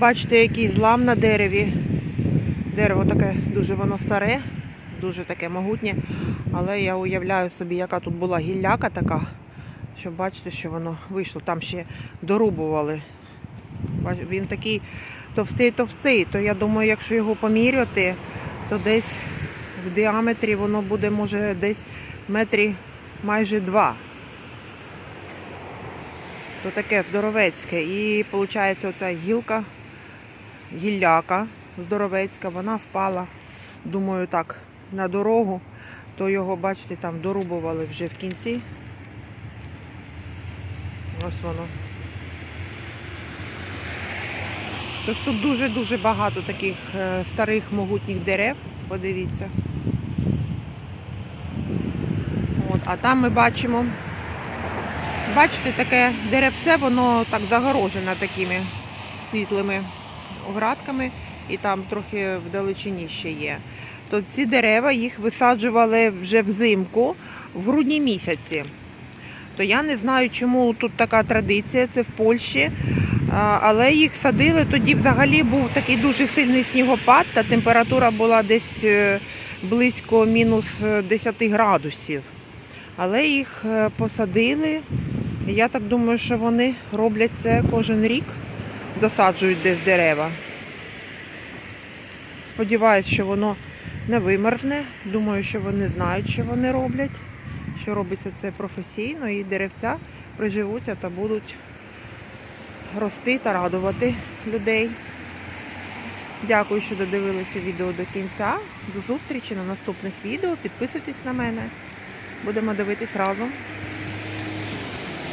Бачите, який злам на дереві. Дерево таке дуже воно старе, дуже таке могутнє. Але я уявляю собі, яка тут була гілляка така, що бачите, що воно вийшло. Там ще дорубували. Він такий товстий-товстий, то я думаю, якщо його поміряти, то десь в діаметрі воно буде, може, десь метрі майже два. То таке здоровецьке. І виходить, оця гілка, гілляка здоровецька, вона впала, думаю, так, на дорогу, то його, бачите, там дорубували вже в кінці. Ось воно. Тож тут дуже-дуже багато таких е, старих могутніх дерев, подивіться. От, а там ми бачимо, бачите, таке деревце, воно так загорожене такими світлими оградками, і там трохи вдалечині ще є. То ці дерева їх висаджували вже взимку, в грудні місяці. То я не знаю, чому тут така традиція, це в Польщі. Але їх садили, тоді взагалі був такий дуже сильний снігопад, та температура була десь е, близько мінус е, 10 градусів. Але їх е, посадили. Я так думаю, що вони роблять це кожен рік, досаджують десь дерева. Сподіваюсь, що воно не вимерзне. Думаю, що вони знають, що вони роблять, що робиться це професійно, і деревця приживуться та будуть рости та радувати людей. Дякую, що додивилися відео до кінця. До зустрічі на наступних відео. Підписуйтесь на мене. Будемо дивитись разом.